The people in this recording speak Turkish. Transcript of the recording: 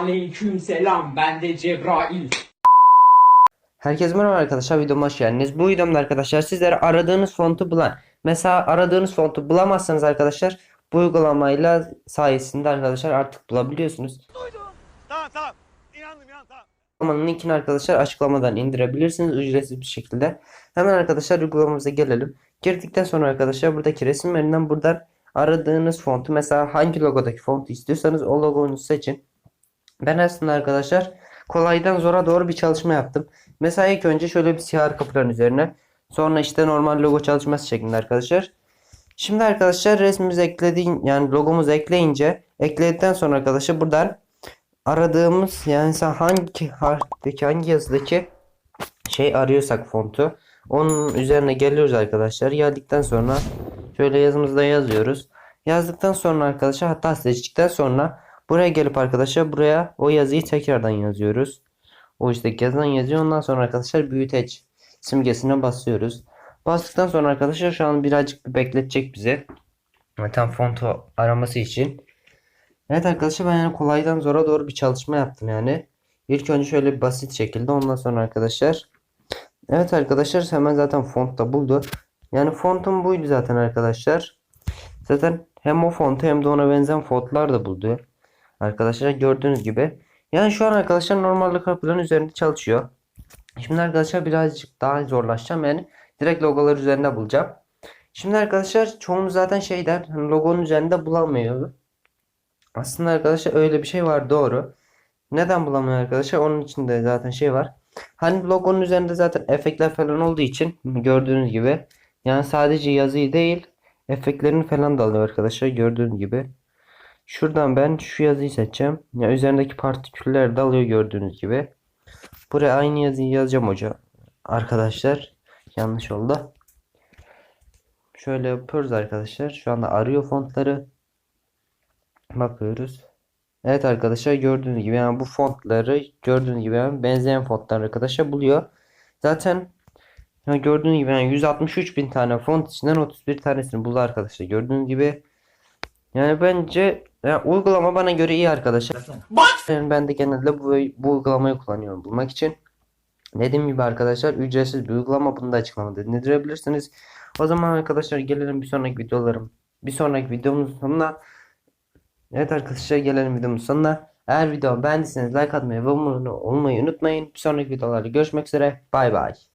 Aleyküm selam ben de Cebrail. Herkese merhaba arkadaşlar videoma hoş geldiniz. Bu videomda arkadaşlar sizlere aradığınız fontu bulan mesela aradığınız fontu bulamazsanız arkadaşlar bu uygulamayla sayesinde arkadaşlar artık bulabiliyorsunuz. Tamam tamam. İnandım inan tamam. Uygulamanın linkini arkadaşlar açıklamadan indirebilirsiniz ücretsiz bir şekilde. Hemen arkadaşlar uygulamamıza gelelim. Girdikten sonra arkadaşlar buradaki resimlerinden buradan aradığınız fontu mesela hangi logodaki fontu istiyorsanız o logonuzu seçin. Ben aslında arkadaşlar kolaydan zora doğru bir çalışma yaptım. Mesela ilk önce şöyle bir siyah kapıların üzerine sonra işte normal logo çalışması şeklinde arkadaşlar. Şimdi arkadaşlar resmimizi eklediğin yani logomuzu ekleyince ekledikten sonra arkadaşlar buradan aradığımız yani sen hangi harfteki hangi yazıdaki şey arıyorsak fontu onun üzerine geliyoruz arkadaşlar. Geldikten sonra şöyle yazımızda yazıyoruz. Yazdıktan sonra arkadaşlar hatta seçtikten sonra buraya gelip arkadaşlar buraya o yazıyı tekrardan yazıyoruz. O işte yazılan yazıyor. Ondan sonra arkadaşlar büyüteç simgesine basıyoruz. Bastıktan sonra arkadaşlar şu an birazcık bir bekletecek bize. Tam fontu araması için. Evet arkadaşlar ben yani kolaydan zora doğru bir çalışma yaptım yani. İlk önce şöyle bir basit şekilde ondan sonra arkadaşlar. Evet arkadaşlar hemen zaten font da buldu. Yani fontum buydu zaten arkadaşlar. Zaten hem o fontu hem de ona benzeyen fontlar da buldu. Arkadaşlar gördüğünüz gibi. Yani şu an arkadaşlar normalde kapıların üzerinde çalışıyor. Şimdi arkadaşlar birazcık daha zorlaşacağım yani. Direkt logolar üzerinde bulacağım. Şimdi arkadaşlar çoğunuz zaten şey der hani logonun üzerinde bulamıyor. Aslında arkadaşlar öyle bir şey var doğru. Neden bulamıyor arkadaşlar? Onun içinde zaten şey var. Hani logonun üzerinde zaten efektler falan olduğu için gördüğünüz gibi yani sadece yazıyı değil efektlerini falan da alıyor arkadaşlar gördüğünüz gibi. Şuradan ben şu yazıyı seçeceğim. Ya üzerindeki partiküller de alıyor gördüğünüz gibi. Buraya aynı yazıyı yazacağım hoca. Arkadaşlar yanlış oldu. Şöyle yapıyoruz arkadaşlar. Şu anda arıyor fontları. Bakıyoruz. Evet arkadaşlar gördüğünüz gibi yani bu fontları gördüğünüz gibi yani benzeyen fontlar arkadaşlar buluyor. Zaten yani gördüğünüz gibi yani 163 bin tane font içinden 31 tanesini buldu arkadaşlar. Gördüğünüz gibi yani bence yani uygulama bana göre iyi arkadaşlar. Yani ben de genelde bu, bu uygulamayı kullanıyorum bulmak için. Dediğim gibi arkadaşlar ücretsiz bir uygulama bunu da açıklamada dinleyebilirsiniz. O zaman arkadaşlar gelelim bir sonraki videolarım. Bir sonraki videomuzun sonuna. Evet arkadaşlar gelelim videomuzun sonuna. Eğer videomu beğendiyseniz like atmayı ve abone olmayı unutmayın. Bir sonraki videolarda görüşmek üzere. Bay bay.